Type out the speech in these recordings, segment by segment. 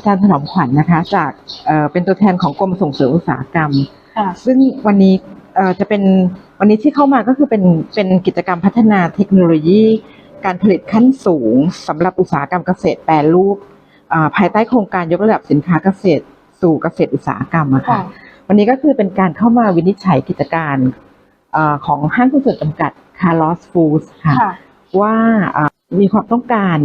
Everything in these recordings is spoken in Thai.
อาจารย์ถนอมขวัญนะคะ จากเอ่อเป็นตัวแทนของกรมส่งเสริมอุตสาหกรรมค่ะซึ่งวันนี้เอ่อจะเป็นวันนี้ที่เข้ามาก็คือเป็นเป็นกิจกรรมพัฒนาเทคโนโลยี การผลิตขั้นสูงสำหรับอุตสาหกรรมเกษตรแปรรูปอ่าภายใต้โครงการยกระดับสินค้าเกษตรสู่เกษตรอุตสาหกรรมอะค่ะค่ะวันนี้ก็คือเป็นการเข้ามาวินิจฉัยกิจการเอ่อของห้างหุ้นส่วนจำกัด Carlos Foods ค่ะค่ะว่าเอ่อมีความต้องการ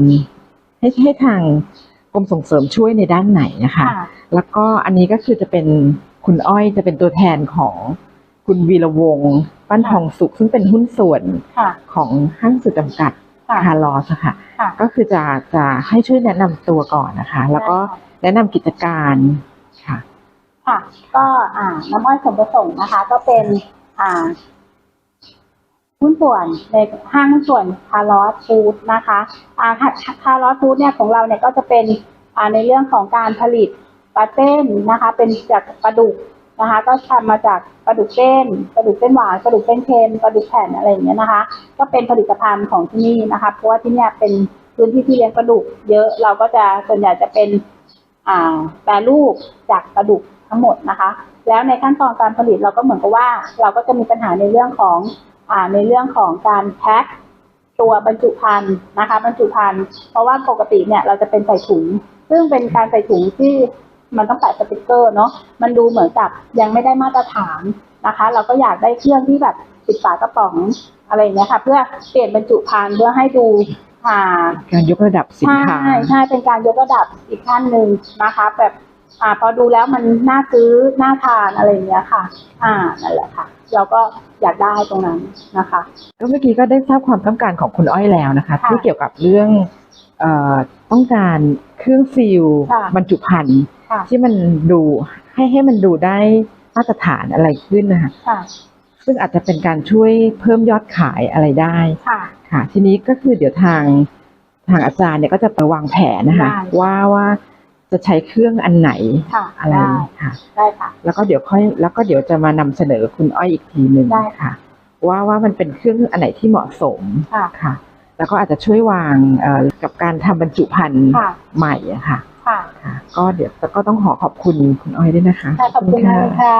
ให้ให้ทางก รมส่งเสริมช่วยในด้านไหนนะคะค่ะแล้วก็อันนี้ก็คือจะเป็นคุณอ้อยจะเป็นตัวแทนของคุณวีระวงศ์ปั้นทองสุข ซึ่งเป็นหุ้นส่วนค่ะของห้างสุดจำกัดค่ะคาร์ลอสค่ะค่ะ ก็คือจะจะให้ช่วยแนะนำตัวก่อนนะคะ แล้วก็แนะนำกิจการค่ะ ค่ะ ก็อ่าน้ำอ้อยสมประสงค์นะคะ ก็เป็นอ่า หุ้นส่วนในห้างส่วนคาร์ลอสฟู้ดนะคะอ่าคาร์ลอสฟู้ดเนี่ยของเราเนี่ยก็จะเป็นอ่าในเรื่องของการผลิตปลาเต้นนะคะ เป็นจากปลาดุกนะคะ ก็ทำมาจากปลาดุกเต้นปลาดุกเส้นหวานปลาดุกเส้นเค็มปลาดุกแผ่นอะไรอย่างเงี้ยนะคะ ก็เป็นผลิตภัณฑ์ของที่นี่นะคะเพราะว่าที่เนี่ยเป็นพื้นที่ที่เลี้ยงปลาดุกเยอะเราก็จะส่วนใหญ่จะเป็นอ่าแปรรูปจากปลาดุกทั้งหมดนะคะ แล้วในขั้นตอนการผลิตเราก็เหมือนกับว่า เราก็จะมีปัญหาในเรื่องของ ในเรื่องของการแพ็คตัวบรรจุภัณฑ์นะคะบรรจุภัณฑ์เพราะว่าปกติเนี่ยเราจะเป็นใส่ถุง ซึ่งเป็นการใส่ถุงที่มันต้องแปะสติกเกอร์เนาะมันดูเหมือนกับยังไม่ได้มาตรฐานนะคะ เราก็อยากได้เครื่องที่แบบปิดฝากระป๋องอะไรอย่างเงี้ยค่ะ เพื่อเปลี่ยนบรรจุภัณฑ์เพื่อให้ดูอ่าการยกระดับสินค้าใช่ใช่เป็นการยกระดับอีกขั้นหนึ่งนะคะ แบบ อ่าพอดูแล้วมันน่าซื้อน่าทานอะไรอย่างเงี้ยค่ะ อ่านั่นแหละค่ะ เราก็อยากได้ตรงนั้นนะคะ ก็เมื่อกี้ก็ได้ทราบความต้องการของคุณอ้อยแล้วนะคะค่ะที่เกี่ยวกับเรื่องเอ่อต้องการเครื่องซีลค่ะบรรจุภัณฑ์ค่ะที่มันดูให้ให้มันดูได้มาตรฐานอะไรขึ้นนะคะค่ะซึ่งอาจจะเป็นการช่วยเพิ่มยอดขายอะไรได้ค่ะค่ะทีนี้ก็คือเดี๋ยวทางทางอาจารย์เนี่ยก็จะไปวางแผนนะคะได้ว่าว่า จะใช้เครื่องอันไหนค่ะอะไรได้ค่ะได้ค่ะ แล้วก็เดี๋ยวค่อยแล้วก็เดี๋ยวจะมานำเสนอคุณอ้อยอีกทีหนึ่งได้ค่ะ ว่าว่ามันเป็นเครื่องอันไหนที่เหมาะสมค่ะค่ะแล้วก็อาจจะช่วยวางเอ่อกับการทำบรรจุภัณฑ์ค่ะใหม่อะค่ะค่ะ ค่ะ ก็เดี๋ยวก็ต้องขอขอบคุณคุณอ้อยด้วยนะคะค่ะขอบคุณมากค่ะ